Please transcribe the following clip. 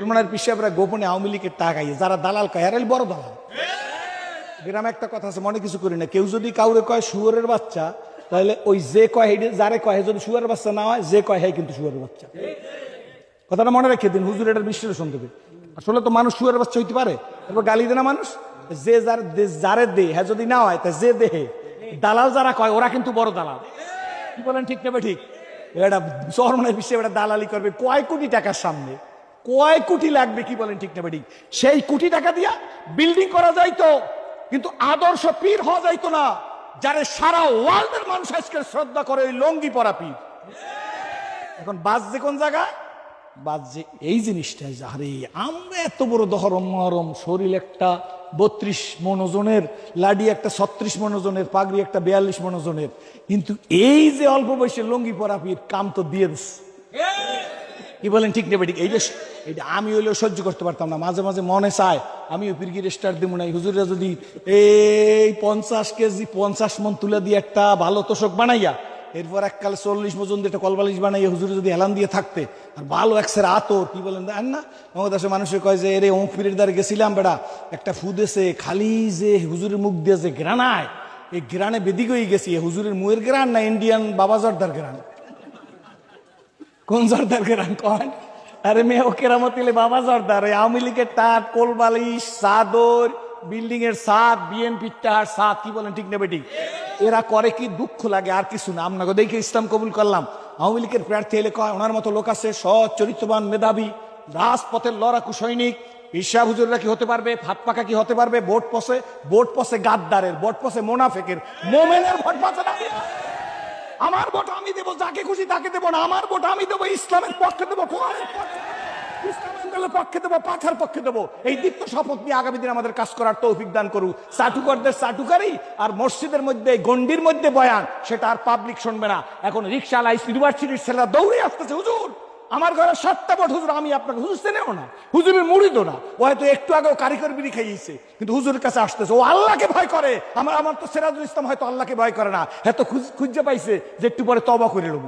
মুসলমানের পিছিয়ে গোপনে আওয়ামী লীগের টাকা যারা দালাল কয় এরাই বড় দালাল। গ্রামে একটা কথা আছে, মনে কিছু করি না। কেউ যদি কাউরে কয়, শুয়ারের বাচ্চা, তাহলে ওই যে কয় যারে কয় যদি শুয়ারের বাচ্চা না হয়, যে কয় হ্যাঁ কিন্তু শুয়ারের বাচ্চা। কথাটা মনে রেখে দিন, হুজুর এটার বিশ্লেষণ দেবে। আসলে তো মানুষ শুয়ারের বাচ্চা হইতে পারে? তারপর গালি দেয় না মানুষ? যে যার যারে দে হ্যাঁ যদি না হয়, তা যে দেহে দালাল যারা কয়, ওরা কিন্তু বড় দালাল। কি বলেন, ঠিক নেবে ঠিক? এটা চরমনের বিশ্বে এটা দালালি করবে, কয় কোটি টাকার সামনে? কয় কোটি লাগবে কি বলেন ঠিক নেবে ঠিক সেই কোটি টাকা দিয়া বিল্ডিং করা যাইতো, কিন্তু আদর্শ পীর হওয়া যাইতো না, যারে সারা ওয়ার্ল্ডের মানুষ আজকে শ্রদ্ধা করে ওই লঙ্গি পরা পীর। এখন বাজছে কোন জায়গায় বাজছে এই জিনিসটা যে, আরে আমরা এত বড় দহরম মহরম, শরীর একটা বত্রিশ মনোজনের, লাডি একটা ছত্রিশ মনোজনের, পাগড়ি একটা বিয়াল্লিশ মনোজনের, কিন্তু এই যে অল্প বয়সে লঙ্গি পরা পীর, কাম তো দিয়ে দিচ্ছে কি বলেন, ঠিক নেবে ঠিক। এই যে এটা আমি হইলেও সহ্য করতে পারতাম না, মাঝে মাঝে মনে চায় আমিও পিরগির স্টার দিব না। হুজুরা যদি এই পঞ্চাশ কেজি, পঞ্চাশ মন তুলে দিয়ে একটা ভালো তোষক বানাইয়া, এরপর এককালে চল্লিশ পর্যন্ত একটা কলবালিশ বানাইয়া হুজুরে যদি হেলান দিয়ে থাকতে, আর ভালো একসের আতর, কি বলেন দেন না? দেশে মানুষে কয় যে, এরে, অমুক পীরের দ্বারে গেছিলাম বেড়া, একটা ফুদেছে, খালি যে হুজুরের মুখ দিয়ে যে গ্রানায় এই গ্রানে বেদিক হয়ে গেছি হুজুরের মুয়ের গ্রান না ইন্ডিয়ান বাবা জর্দার গ্রান কোন জর্দার কেরাম কন? আরে মেয়ে, ও কেরামত এলে বাবা জর্দার। ওই আওয়ামী লীগের টাট কোলবালিশ চাদর বিল্ডিং এর সাদ বিএনপি টাট সাদ কি বলেন ঠিক নেবে ঠিক এরা করে কি দুঃখ লাগে আর কিছু না। আপনাকে দেখে ইসলাম কবুল করলাম। আওয়ামী লীগের প্রার্থী এলে কয়, ওনার মতো লোক আছে, সৎ, চরিত্রবান, মেধাবী, রাজপথের লড়াকু সৈনিক। ঈশা হুজুররা কি হতে পারবে? ফাত পাকা কি হতে পারবে? বোট পসে বোট পসে গাদ্দারের, বোট পসে মোনাফেকের। মোমেনের ভোট পসে না আমার ভোট আমি দেবো, যাকে খুশি তাকে দেবো না। আমার ভোট আমি দেবো, ইসলামের পক্ষে দেবো পক্ষে দেবো পাথার পক্ষে দেবো। এই দীপ্ত শপথ নিয়ে আগামী দিন আমাদের কাজ করার তৌফিক দান করু চাটুকারদের চাটুকারি আর মসজিদের মধ্যে গন্ডির মধ্যে বয়ান, সেটা আর পাবলিক শুনবে না। এখন রিক্সালা ইউনিভার্সিটির ছেলেরা দৌড়ে আসতেছে, হুজুর! আমার ঘরে সাতটা বট হুজুর, আমি আপনাকে হুজুর চেনেও না, হুজুরের মুড়ি দো না। ও হয়তো একটু আগেও কারিগর বিড়ি খাইয়েছে, কিন্তু হুজুরের কাছে আসতেছে, ও আল্লাহকে ভয় করে। আমার আমার তো সেরাজুল ইসলাম হয়তো আল্লাহকে ভয় করে না এত খুঁজে পাইছে যে একটু পরে তবা করে নেব।